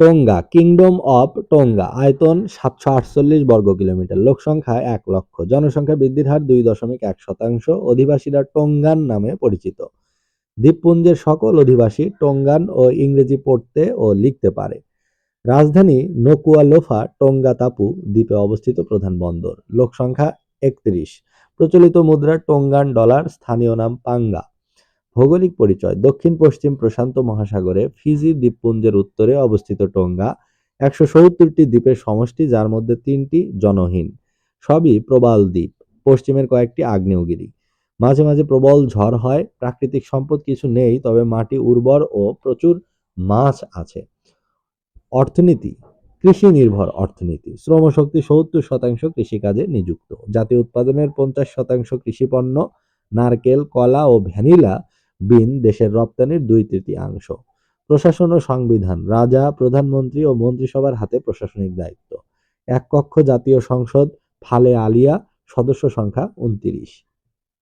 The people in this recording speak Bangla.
টোঙ্গা, কিংডম অফ টোঙ্গা, আয়তন সাতশো আটচল্লিশ বর্গ কিলোমিটার। লোক সংখ্যা এক লক্ষ। জনসংখ্যা বৃদ্ধির হার দুই দশমিক এক শতাংশ। অধিবাসীরা টোঙ্গান নামে পরিচিত। দ্বীপপুঞ্জের সকল অধিবাসী টোঙ্গান ও ইংরেজি পড়তে ও লিখতে পারে। রাজধানী নোকুয়ালোফা টোঙ্গা তাপু দ্বীপে অবস্থিত প্রধান বন্দর। লোক সংখ্যা একত্রিশ। প্রচলিত মুদ্রা টোঙ্গান ডলার, স্থানীয় নাম পাঙ্গা। ভৌগোলিক পরিচয়, দক্ষিণ, পশ্চিম প্রশান্ত মহাসাগরে ফিজি দ্বীপপুঞ্জের উত্তরে অবস্থিত টোঙ্গা, একশো সত্তরটি দ্বীপের সমষ্টি যার মধ্যে তিনটি জনহীন। সবই প্রবাল দ্বীপ, পশ্চিমের কয়েকটি আগ্নেয়গিরি। মাঝে মাঝে প্রবল ঝড় হয়, প্রাকৃতিক সম্পদ কিছু নেই, তবে মাটি উর্বর ও প্রচুর মাছ আছে। অর্থনীতি, কৃষি নির্ভর অর্থনীতি, শ্রমশক্তি সত্তর শতাংশ কৃষিকাজে নিযুক্ত। জাতীয় উৎপাদনের পঞ্চাশ শতাংশ কৃষিপণ্য, নারকেল, কলা ও ভ্যানিলা বিন দেশের রপ্তানির দুই তৃতীয়াংশ। প্রশাসন ও সংবিধান, রাজা, প্রধানমন্ত্রী ও মন্ত্রিসভার হাতে প্রশাসনিক দায়িত্ব। এক কক্ষ জাতীয় সংসদ, ফালে আলিয়া, সদস্য সংখ্যা উনত্রিশ।